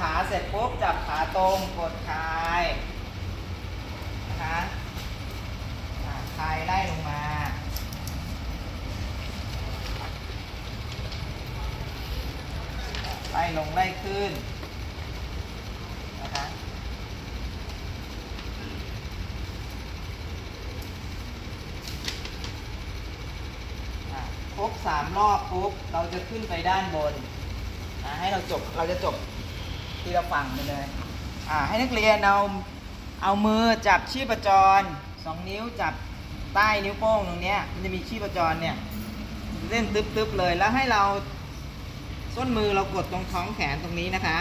ขาเสร็จปุ๊บจับขาตรงกดคลายนะคะอ่าคลายไล่ลงมาไล่ลงไล่ขึ้นนะคะครบสามรอบปุ๊บเราจะขึ้นไปด้านบนอะให้เราจบเราจะจบ ทีละฝั่งไปเลยอะให้นักเรียนเอาเอามือจับชีพจรสองนิ้วจับใต้นิ้วโป้งตรงเนี้ยมันจะมีชีพจรเนี่ยเล่นตึ๊บๆเลยแล้วให้เราส้นมือเรากดตรงท้องแขนตรงนี้นะคะ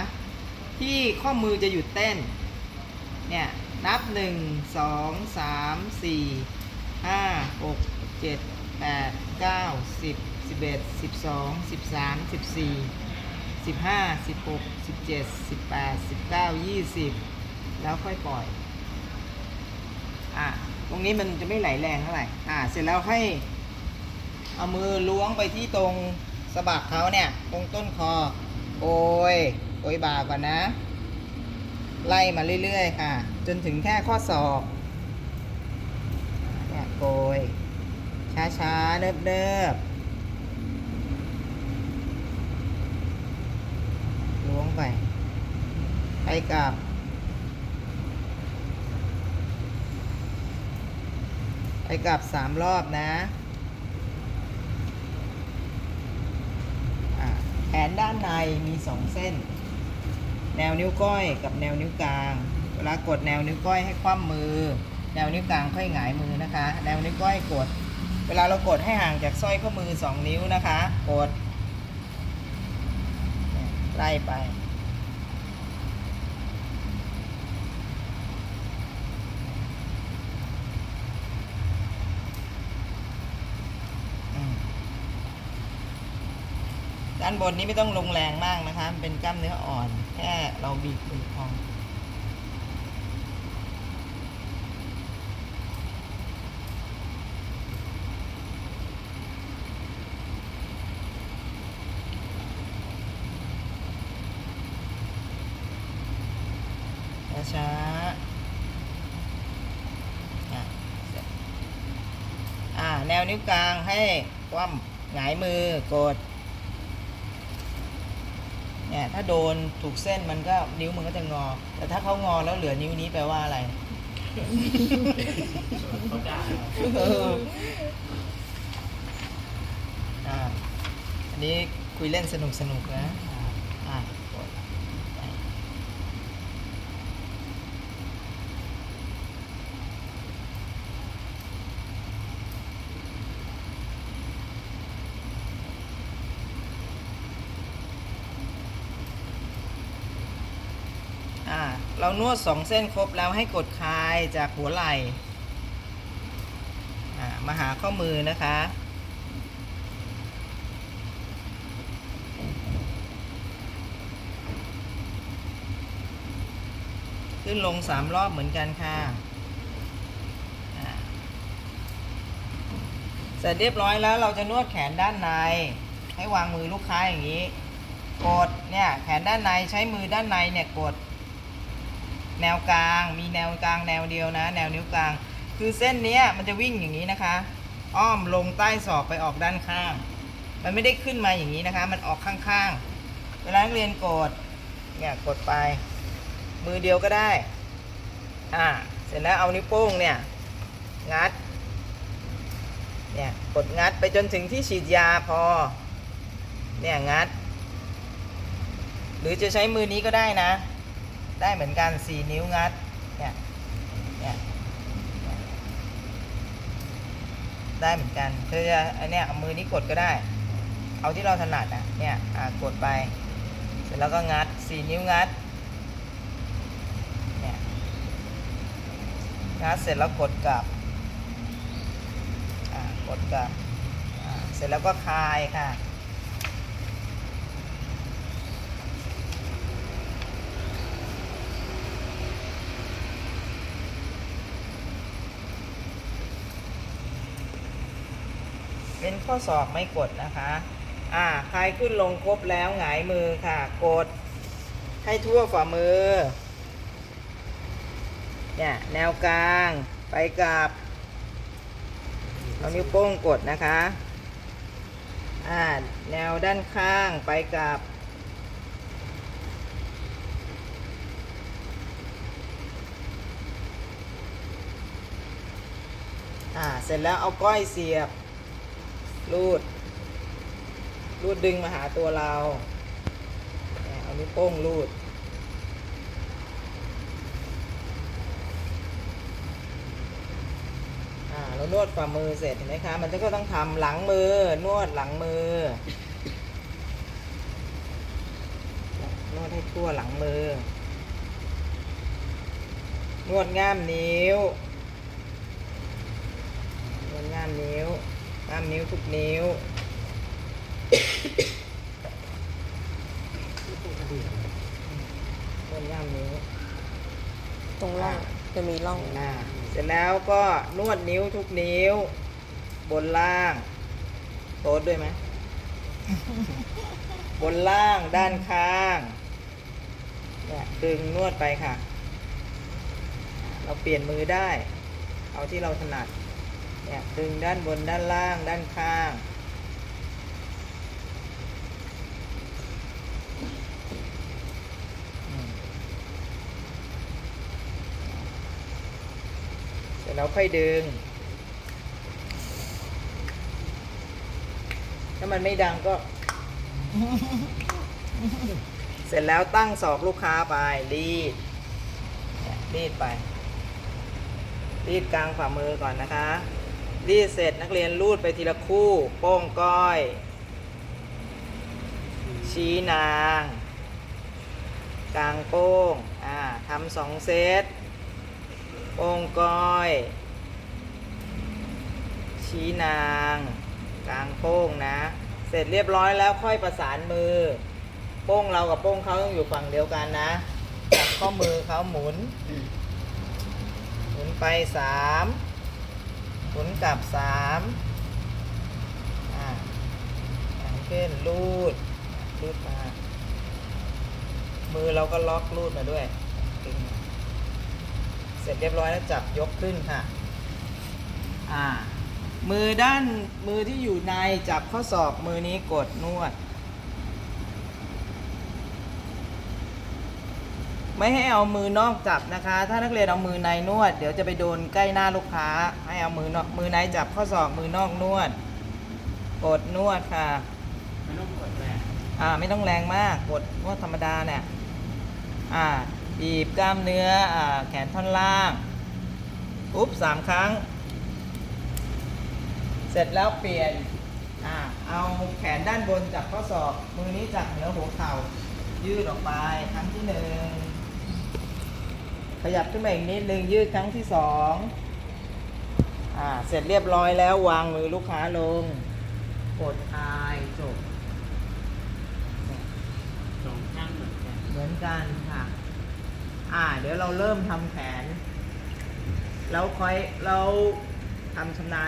ที่ข้อมือจะหยุดเต้นเนี่ยนับ 1 2 3 4 5 6 7 8 9 10 11 12 13 14 15 16 17 18 19 20แล้วค่อยปล่อย อะ ตรงนี้มันจะไม่ไหลแรงเท่าไหร่ อะ เสร็จแล้วให้เอามือล้วงไปที่ตรงสะบักเขาเนี่ย ตรงต้นคอ โอยโอยบ่าก่อนนะ ไล่มาเรื่อยๆ ค่ะ จนถึงแค่ข้อศอกเนี่ยโกยช้าๆ เนิบๆล้วง ไป ไปกับไปกลับสามรอบนะะแขนด้านในมีสองเส้น แนวนิ้วก้อยกับแนวนิ้วกลาง เวลากดแนวนิ้วก้อยให้คว่ำมือ แนวนิ้วกลางค่อยหงายมือนะคะ แนวนิ้วก้อยกด เวลาเรากดให้ห่างจากสร้อยข้อมือสองนิ้วนะคะ กด ไล่ไป อืม ด้านบนนี้ไม่ต้องลงแรงมากนะคะ เป็นกล้ามเนื้ออ่อน แค่เราบีบมือพองช้าอะอ่า แนวนิ้วกลางให้คว่ำหงายมือกด เนี่ยถ้าโดนถูกเส้นมันก็นิ้วมันก็จะงอ แต่ถ้าเขางอแล้วเหลือนิ้วนี้แปลว่าอะไรเอออ่าอันนี้คุยเล่นสนุกสนุกๆนะ อ่าอ่ากดไป อ่าเรานวดสองเส้นครบแล้วให้กดคลายจากหัวไหล่อ่ามาหาข้อมือนะคะขึ้นลงสามรอบเหมือนกันค่ะเสร็จเรียบร้อยแล้วเราจะนวดแขนด้านใน ให้วางมือลูกค้าอย่างนี้ กดเนี่ยแขนด้านในใช้มือด้านในเนี่ยกด แนวกลาง มีแนวกลางแนวเดียวนะ แนวนิ้วกลาง คือเส้นนี้มันจะวิ่งอย่างนี้นะคะ อ้อมลงใต้ศอกไปออกด้านข้าง มันไม่ได้ขึ้นมาอย่างนี้นะคะ มันออกข้างๆ เวลานักเรียนกด เนี่ยกดไป มือเดียวก็ได้ อ่า เสร็จแล้วเอานิ้วโป้งเนี่ย งัด เนี่ยกดงัดไปจนถึงที่ฉีดยาพอ เนี่ยงัด หรือจะใช้มือนี้ก็ได้นะ ได้เหมือนกันสี่นิ้วงัด เนี่ย เนี่ย ได้เหมือนกันเธอจะอันเนี้ยมือนี้กดก็ได้ เอาที่เราถนัดนะเนี่ย อ่ากดไป เสร็จแล้วก็งัดสี่นิ้วงัด เนี่ย งัดเสร็จแล้วกดกลับ อ่ากดกลับ อ่า เสร็จแล้วก็คลายค่ะ เป็นข้อศอกไม่กดนะคะ อ่าคลายขึ้นลงครบแล้วหงายมือค่ะ กด ให้ทั่วฝ่ามือ เนี่ยแนวกลางไปกับเอานิ้วโป้งกดนะคะ อ่า แนวด้านข้างไปกับ อ่า เสร็จแล้วเอาก้อยเสียบ รูด รูดดึงมาหาตัวเราเอานิ้วโป้งรูด อ่าเรานวดฝ่ามือเสร็จเห็นไหมคะ มันก็ต้องทำหลังมือ นวดหลังมือ นวดให้ทั่วหลังมือ นวดง่ามนิ้วนวดง่ามนิ้ว ง่ามนิ้วทุกนิ้วนวดง่ามนิ้วตรงร่องจะมีร่องหน้าเสร็จแล้วก็นวดนิ้วทุกนิ้ว บนล่างโต๊ดด้วยไหมบนล่างด้านข้างเนี่ยดึงนวดไปค่ะ เราเปลี่ยนมือได้ เอาที่เราถนัด เนี่ยดึงด้านบนด้านล่างด้านข้าง เสร็จแล้วค่อยดึง ถ้ามันไม่ดังก็ เสร็จแล้วตั้งศอกลูกค้าไปรีดเนี่ยรีดไปรีดกลางฝ่ามือก่อนนะคะ รีดเสร็จนักเรียนรูดไปทีละคู่ โป้งก้อย ชี้นาง กลางโป้ง อ่าทำสองเซต โป้งก้อย ชี้นาง กลางโป้งนะ เสร็จเรียบร้อยแล้วค่อยประสานมือ โป้งเรากับโป้งเขาต้องอยู่ฝั่งเดียวกันนะจับข้อมือเขาหมุน หมุนไปสาม หมุนกลับสามอ่าอย่างเช่นรูด รูดมา มือเราก็ล็อกรูดมาด้วย เสร็จเรียบร้อยแล้วจับยกขึ้นค่ะ อ่า มือด้านมือที่อยู่ในจับข้อศอกมือนี้กดนวด ไม่ให้เอามือนอกจับนะคะ ถ้านักเรียนเอามือในนวด เดี๋ยวจะไปโดนใกล้หน้าลูกค้า ให้เอามือนอกมือในจับข้อศอกมือนอกนวด กดนวดค่ะไม่ต้องกดแรงอ่าไม่ต้องแรงมากกดนวดธรรมดาเนี่ยอ่าบีบกล้ามเนื้ออ่าแขนท่อนล่างปุ๊บสามครั้ง เสร็จแล้วเปลี่ยนอ่าเอาแขนด้านบนจับข้อศอกมือนี้จับเหนือหัวเข่ายืดออกไปครั้งที่หนึ่ง ขยับขึ้นมาอีกนิดนึงยืดครั้งที่สองอ่าเสร็จเรียบร้อยแล้ววางมือลูกค้าลง กดคลายจบสองข้างเหมือนกันเหมือนกันค่ะ อ่า เดี๋ยวเราเริ่มทำแขน แล้วค่อยเราทำชำนาญ